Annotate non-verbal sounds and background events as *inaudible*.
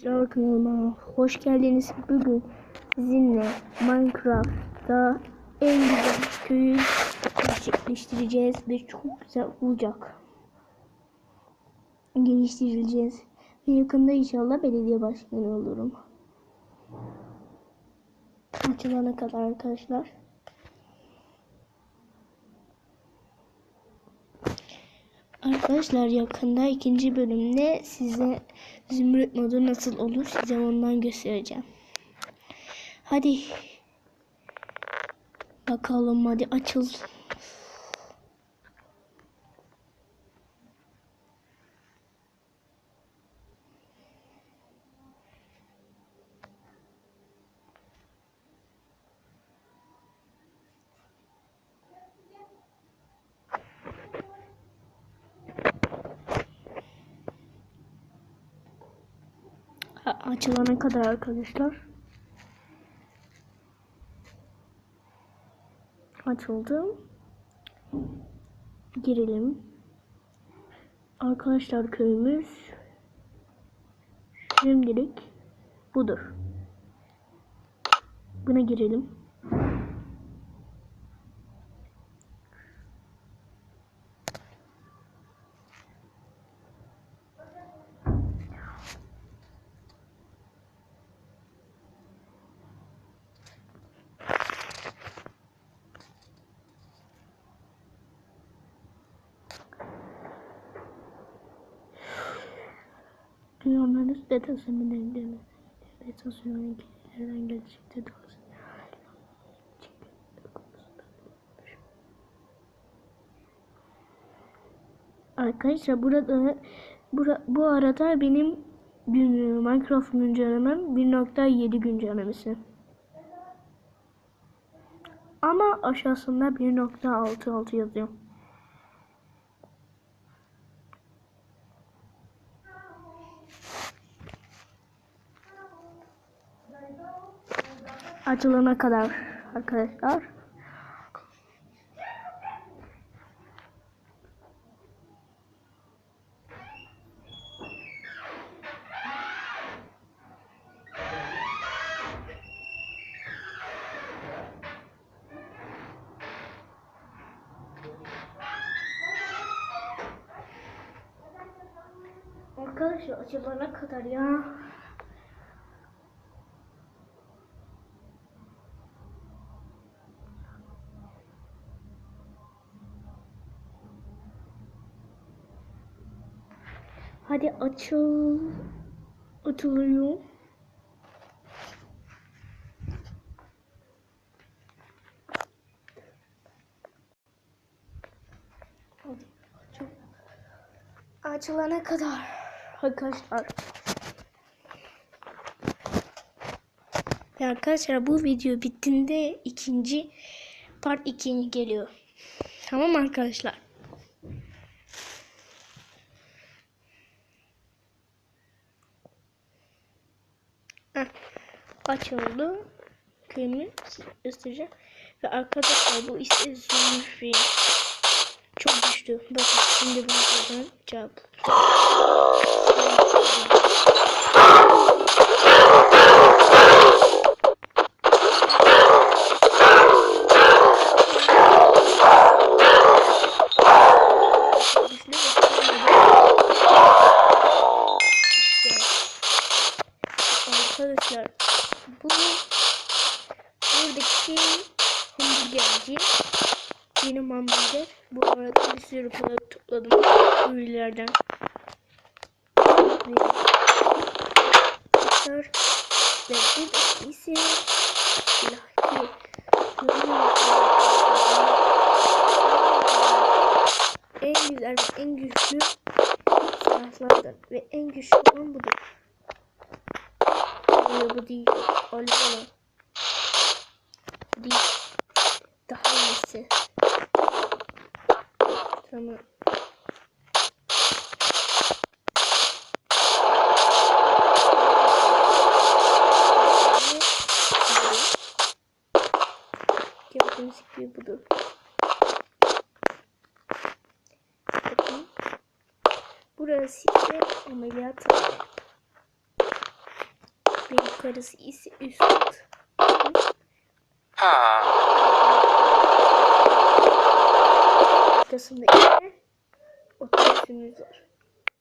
Arkadaşlar kanalıma hoş geldiniz. Bugün sizinle Minecraft'ta en güzel köyü gerçekleştireceğiz ve çok güzel olacak. Geliştireceğiz. Ve yakında inşallah belediye başkanı olurum. Açılana kadar arkadaşlar. Arkadaşlar yakında ikinci bölümde size zümrüt modu nasıl olur size ondan göstereceğim. Hadi. Bakalım hadi açıl. Açılana kadar arkadaşlar. Açıldı. Girelim. Arkadaşlar köyümüz şimdilik budur. Buna girelim. Dünyanın üst betasyonu deme. Betasyonun kelimelerden gelecekte olsun. Arkadaşlar burada bura, bu arada benim Minecraft güncellemem 1.7 güncellemesi. Ama aşağısında 1.66 yazıyor. Açılana kadar arkadaşlar. Arkadaşlar açılana kadar ya. Hadi açıl. Açılıyor. Açılana kadar arkadaşlar. Ya arkadaşlar bu video bittiğinde ikinci part 2 geliyor. Tamam arkadaşlar. Açıldı. Köyümü göstereceğim. Ve arkadaşlar bu ise zümrüt çok güçlü. Bakın şimdi buradan cevap. *gasps* buradaki hamburgerci benim hamburger. Bu arada bir sürü para topladım ürünlerden. Arkadaşlar ve buradaki ise ilahi en güzel ve en güçlü silahlardan ve en güçlü olan budur. Hayır bu değil. Öyle olan. Bu değil. İyisi. Tamam. Gördüğünüz gibi budur. Bakın. Burası ise ameliyathane. Ve yukarısı ise üst coś.